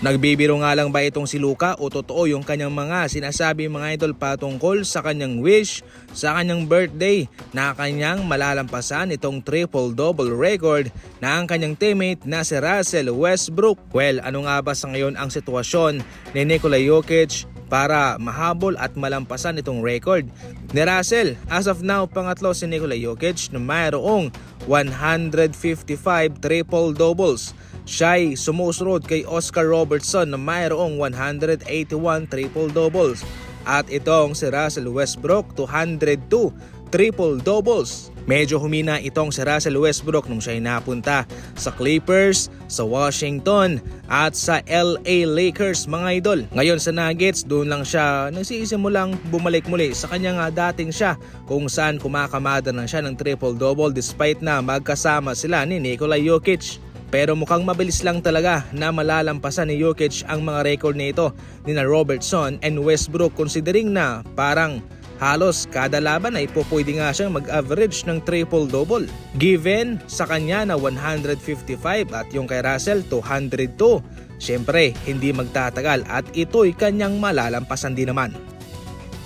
Nagbibiro nga lang ba itong si Luka o totoo yung kanyang mga sinasabi mga idol patungkol sa kanyang wish sa kanyang birthday na kanyang malalampasan itong triple-double record na ang kanyang teammate na si Russell Westbrook. Well, ano nga ba sa ngayon ang sitwasyon ni Nikola Jokic para mahabol at malampasan itong record ni Russell. As of now, pangatlo si Nikola Jokic na mayroong 155 triple doubles. Siya ay sumusunod kay Oscar Robertson na mayroong 181 triple doubles. At itong si Russell Westbrook 202 triple doubles. Medyo humina itong si Russell Westbrook nung siya ay napunta sa Clippers, sa Washington at sa LA Lakers mga idol. Ngayon sa Nuggets, doon lang siya nagsisimulang bumalik muli sa kanyang ah, dating siya kung saan kumakamada na siya ng triple-double despite na magkasama sila ni Nikola Jokic. Pero mukhang mabilis lang talaga na malalampasan ni Jokic ang mga record nito ni na Robertson and Westbrook considering na parang halos kada laban ay po pwede nga siyang mag-average ng triple-double. Given sa kanya na 155 at yung kay Russell 202, syempre hindi magtatagal at ito'y kanyang malalampasan din naman.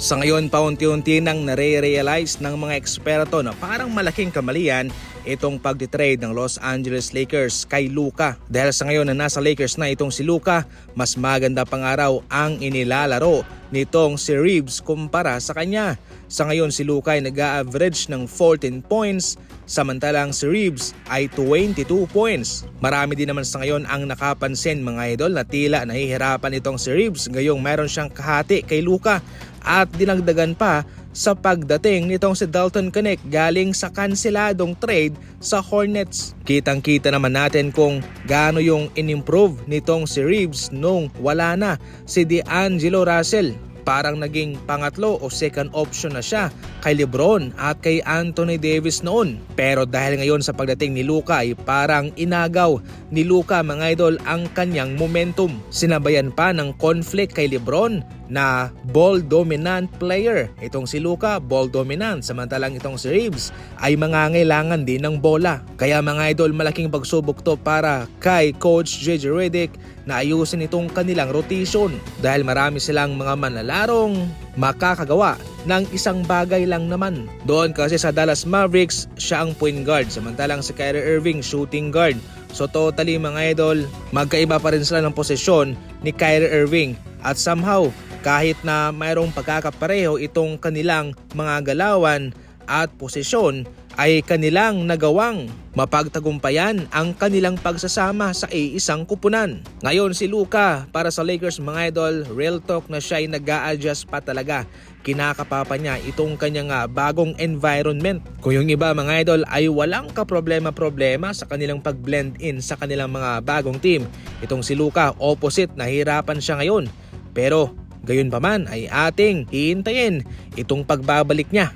Sa ngayon, paunti-unti nang nare-realize ng mga eksperto na parang malaking kamalian itong pagtitrade ng Los Angeles Lakers kay Luka. Dahil sa ngayon na nasa Lakers na itong si Luka, mas maganda pang araw ang inilalaro nitong si Reeves kumpara sa kanya. Sa ngayon si Luka ay nag-average ng 14 points samantalang si Reeves ay 22 points. Marami din naman sa ngayon ang nakapansin mga idol na tila nahihirapan itong si Reeves ngayong meron siyang kahati kay Luka at dinagdagan pa sa pagdating nitong si Dalton Connect galing sa kanseladong trade sa Hornets. Kitang-kita naman natin kung gaano yung in-improve nitong si Reeves nung wala na si D'Angelo Russell. Parang naging pangatlo o second option na siya kay Lebron at kay Anthony Davis noon. Pero dahil ngayon sa pagdating ni Luka ay parang inagaw ni Luka mga idol ang kanyang momentum. Sinabayan pa ng conflict kay Lebron na ball dominant player. Itong si Luka, ball dominant. Samantalang itong si Reeves ay mangangailangan din ng bola. Kaya mga idol, malaking pagsubok to para kay Coach JJ Redick na ayusin itong kanilang rotation. Dahil marami silang mga manlalarong makakagawa ng isang bagay lang naman. Doon kasi sa Dallas Mavericks, siya ang point guard. Samantalang si Kyrie Irving, shooting guard. So totally mga idol, magkaiba pa rin sila ng posisyon ni Kyrie Irving. At somehow, kahit na mayroong pagkakapareho itong kanilang mga galawan at posisyon, ay kanilang nagawang mapagtagumpayan ang kanilang pagsasama sa iisang kupunan. Ngayon si Luka para sa Lakers mga idol, real talk na siya ay nag adjust pa talaga. Kinakapapa niya itong kanyang ah, bagong environment. Kung yung iba mga idol ay walang kaproblema-problema sa kanilang pag-blend in sa kanilang mga bagong team. Itong si Luka, opposite, nahirapan siya ngayon. Pero Gayon pa man ay ating hihintayin itong pagbabalik niya